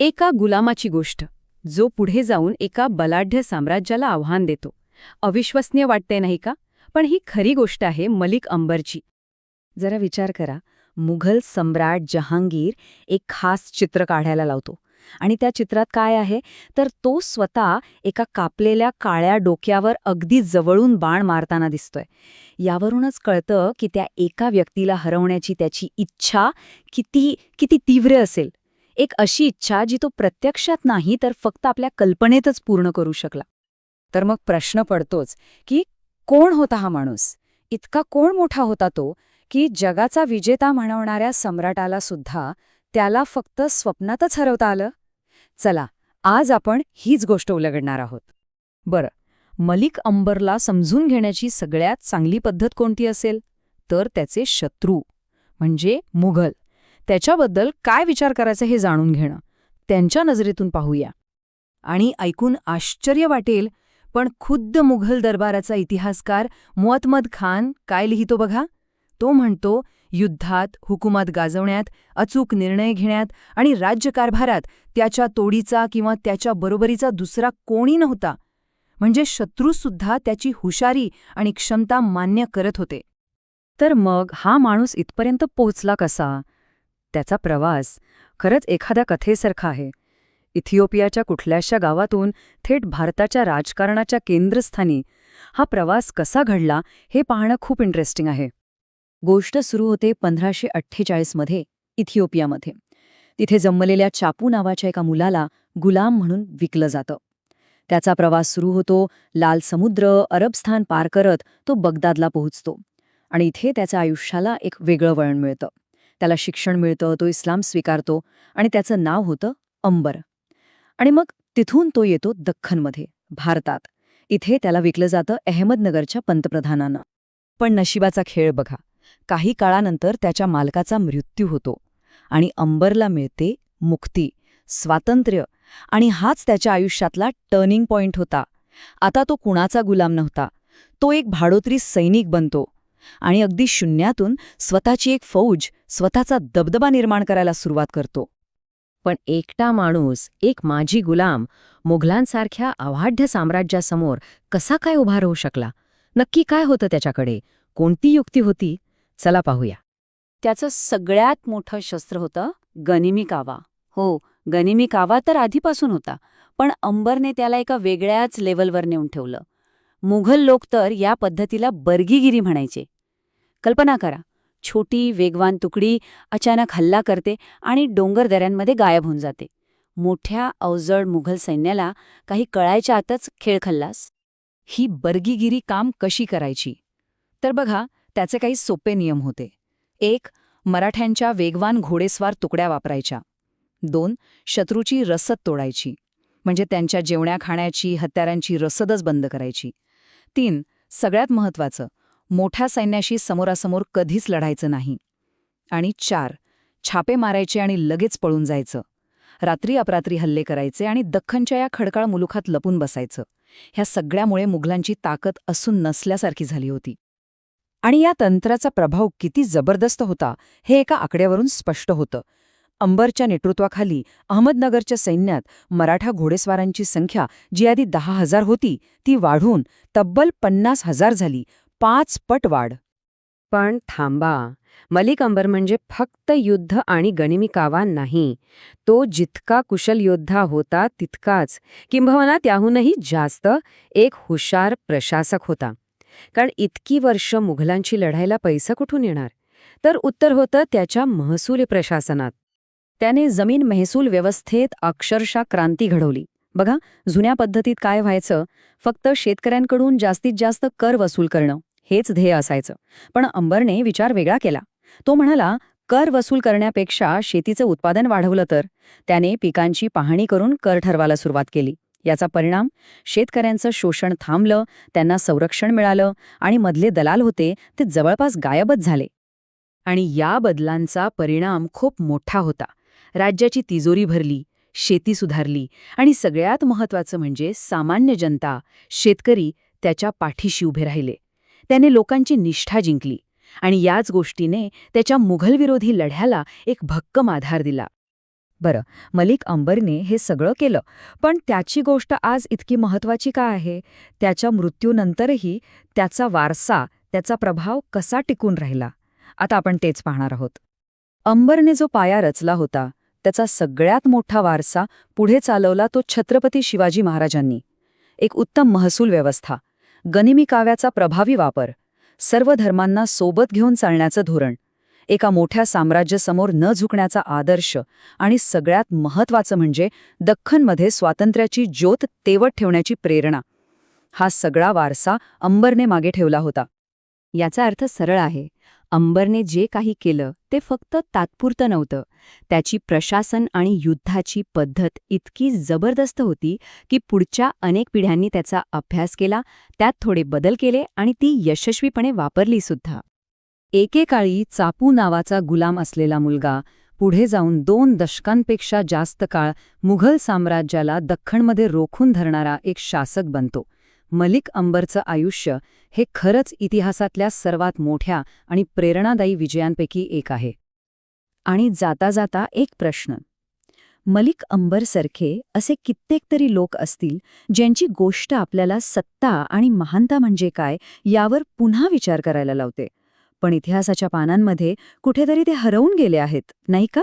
एका गुलामाची गोष्ट जो पुढे जाऊन एका बलाढ्य साम्राज्याला आव्हान देतो. अविश्वसनीय वाटते नाही का? पण ही खरी गोष्ट आहे मलिक अंबरची. जरा विचार करा. मुघल सम्राट जहांगीर एक खास चित्र काढायला लावतो. आणि त्या चित्रात काय आहे? तर तो स्वतः एका कापलेल्या काळ्या डोक्यावर अगदी जवळून बाण मारताना दिसतोय. यावरूनच कळतं की त्या एका व्यक्तीला हरवण्याची त्याची इच्छा किती किती तीव्र असेल. एक अशी इच्छा जी तो प्रत्यक्षात नाही तर फक्त आपल्या कल्पनेतच पूर्ण करू शकला. तर मग प्रश्न पडतोच की कोण होता हा माणूस? इतका कोण मोठा होता तो की जगाचा विजेता म्हणवणाऱ्या सम्राटाला सुद्धा त्याला फक्त स्वप्नातच हरवता आलं? चला आज आपण हीच गोष्ट उलगडणार आहोत. बरं मलिक अंबरला समजून घेण्याची सगळ्यात चांगली पद्धत कोणती असेल? तर त्याचे शत्रू म्हणजे मुघल. त्याच्याबद्दल काय विचार करायचं हे जाणून घेणं. त्यांच्या नजरेतून पाहूया. आणि ऐकून आश्चर्य वाटेल पण खुद्द मुघल दरबाराचा इतिहासकार मुअत्मद खान काय लिहितो बघा? तो म्हणतो युद्धात हुकुमात गाजवण्यात अचूक निर्णय घेण्यात आणि राज्यकारभारात त्याच्या तोडीचा किंवा त्याच्या बरोबरीचा दुसरा कोणी नव्हता. म्हणजे शत्रूसुद्धा त्याची हुशारी आणि क्षमता मान्य करत होते. तर मग हा माणूस इथपर्यंत पोहोचला कसा? त्याचा प्रवास खरंच एखाद्या कथेसारखा आहे. इथिओपियाच्या कुठल्याशा गावातून थेट भारताच्या राजकारणाच्या केंद्रस्थानी हा प्रवास कसा घडला हे पाहणं खूप इंटरेस्टिंग आहे. गोष्ट सुरू होते पंधराशे अठ्ठेचाळीसमध्ये इथिओपियामध्ये. तिथे जन्मलेल्या चापू नावाच्या एका मुलाला गुलाम म्हणून विकलं जातं. त्याचा प्रवास सुरू होतो लाल समुद्र अरबस्थान पार करत तो बगदादला पोहोचतो. आणि इथे त्याच्या आयुष्याला एक वेगळं वळण मिळतं. त्याला शिक्षण मिळतं तो इस्लाम स्वीकारतो आणि त्याचं नाव होतं अंबर. आणि मग तिथून तो येतो दख्खनमध्ये भारतात. इथे त्याला विकलं जातं अहमदनगरच्या पंतप्रधानांना. पण नशिबाचा खेळ बघा. काही काळानंतर त्याच्या मालकाचा मृत्यू होतो आणि अंबरला मिळते मुक्ती स्वातंत्र्य आणि हाच त्याच्या आयुष्यातला टर्निंग पॉइंट होता. आता तो कुणाचा गुलाम नव्हता. तो एक भाडोत्री सैनिक बनतो. आणि अगदी शून्यातून स्वतःची एक फौज स्वतःचा दबदबा निर्माण करायला सुरुवात करतो. पण एकटा माणूस एक माजी गुलाम मुघलांसारख्या अवाढ्य साम्राज्यासमोर कसा काय उभा राहू शकला? नक्की काय होतं त्याच्याकडे? कोणती युक्ती होती? चला पाहूया. त्याचं सगळ्यात मोठं शस्त्र होतं गनिमी कावा. हो गनिमी कावा तर आधीपासून होता पण अंबरने त्याला एका वेगळ्याच लेवलवर नेऊन ठेवलं. मुघल लोक तर या पद्धतीला बर्गीगिरी म्हणायचे. कल्पना करा. छोटी वेगवान तुकडी अचानक हल्ला करते आणि डोंगर दऱ्यांमध्ये गायब होऊन जाते. मोठ्या अवजड मुघल सैन्याला काही कळायच्या आतच खेळ खल्लास? ही बर्गीगिरी काम कशी करायची? तर बघा त्याचे काही सोपे नियम होते. एक मराठ्यांच्या वेगवान घोडेस्वार तुकड्या वापरायच्या. दोन शत्रूची रसद तोडायची. म्हणजे त्यांच्या जेवण्या खाण्याची हत्यारांची रसदच बंद करायची. तीन सगळ्यात महत्वाचं मोठ्या सैन्याशी समोरासमोर कधीच लढायचं नाही. आणि चार छापे मारायचे आणि लगेच पळून जायचं. रात्री अपरात्री हल्ले करायचे आणि दख्खनच्या या खडकाळ मुलुखात लपून बसायचं. ह्या सगळ्यामुळे मुघलांची ताकद असून नसल्यासारखी झाली होती. आणि या तंत्राचा प्रभाव किती जबरदस्त होता हे एका आकड्यावरून स्पष्ट होतं. अंबरच्या नेतृत्वाखाली अहमदनगरच्या सैन्यात मराठा घोडेस्वारांची संख्या जी आधी दहा हजार होती ती वाढून तब्बल पन्नास हजार झाली पाच पट वाढ. पण थांबा. मलिक अंबर म्हणजे फक्त युद्ध आणि गणिमिकावा नाही. तो जितका कुशल योद्धा होता तितकाच किंबहुना त्याहूनही जास्त एक हुशार प्रशासक होता. कारण इतकी वर्ष मुघलांची लढायला पैसा कुठून येणार? तर उत्तर होतं त्याच्या महसूल प्रशासनात. त्याने जमीन महसूल व्यवस्थेत अक्षरशः क्रांती घडवली. बघा जुन्या पद्धतीत काय व्हायचं? फक्त शेतकऱ्यांकडून जास्तीत जास्त कर वसूल करणं हेच ध्येय असायचं. पण अंबरने विचार वेगळा केला. तो म्हणाला कर वसूल करण्यापेक्षा शेतीचं उत्पादन वाढवलं तर. त्याने पिकांची पाहणी करून कर ठरवायला सुरुवात केली. याचा परिणाम शेतकऱ्यांचं शोषण थांबलं त्यांना संरक्षण मिळालं आणि मधले दलाल होते ते जवळपास गायबच झाले. आणि या बदलांचा परिणाम खूप मोठा होता. राज्याची तिजोरी भरली शेती सुधारली. आणि सगळ्यात महत्वाचं म्हणजे सामान्य जनता शेतकरी त्याच्या पाठीशी उभे राहिले. त्याने लोकांची निष्ठा जिंकली. आणि याच गोष्टीने त्याच्या मुघलविरोधी लढ्याला एक भक्कम आधार दिला. बरं मलिक अंबरने हे सगळं केलं पण त्याची गोष्ट आज इतकी महत्वाची का आहे? त्याच्या मृत्यूनंतरही त्याचा वारसा त्याचा प्रभाव कसा टिकून राहिला? आता आपण तेच पाहणार आहोत. अंबरने जो पाया रचला होता त्याचा सगळ्यात मोठा वारसा पुढे चालवला तो छत्रपती शिवाजी महाराजांनी. एक उत्तम महसूल व्यवस्था गनिमी काव्याचा प्रभावी वापर सर्व धर्मांना सोबत घेऊन चालण्याचं धोरण एका मोठ्या साम्राज्यासमोर न झुकण्याचा आदर्श आणि सगळ्यात महत्वाचं म्हणजे दख्खनमध्ये स्वातंत्र्याची ज्योत तेवत ठेवण्याची प्रेरणा. हा सगळा वारसा अंबरने मागे ठेवला होता. याचा अर्थ सरळ आहे. अंबरने जे काही केलं ते फक्त तात्पुरतं नव्हतं. त्याची प्रशासन आणि युद्धाची पद्धत इतकी जबरदस्त होती की पुढच्या अनेक पिढ्यांनी त्याचा अभ्यास केला त्यात थोडे बदल केले आणि ती यशस्वीपणे वापरली सुद्धा. एकेकाळी चापू नावाचा गुलाम असलेला मुलगा पुढे जाऊन दोन दशकांपेक्षा जास्त काळ मुघल साम्राज्याला दख्खणमध्ये रोखून धरणारा एक शासक बनतो. मलिक अंबरचं आयुष्य हे खरंच इतिहासातल्या सर्वात मोठ्या आणि प्रेरणादायी विजयांपैकी एक आहे. आणि जाता जाता एक प्रश्न. मलिक अंबरसारखे असे कित्येक तरी लोक असतील ज्यांची गोष्ट आपल्याला सत्ता आणि महानता म्हणजे काय यावर पुन्हा विचार करायला लावते. पण इतिहासाच्या पानांमध्ये कुठेतरी ते हरवून गेले आहेत नाही का?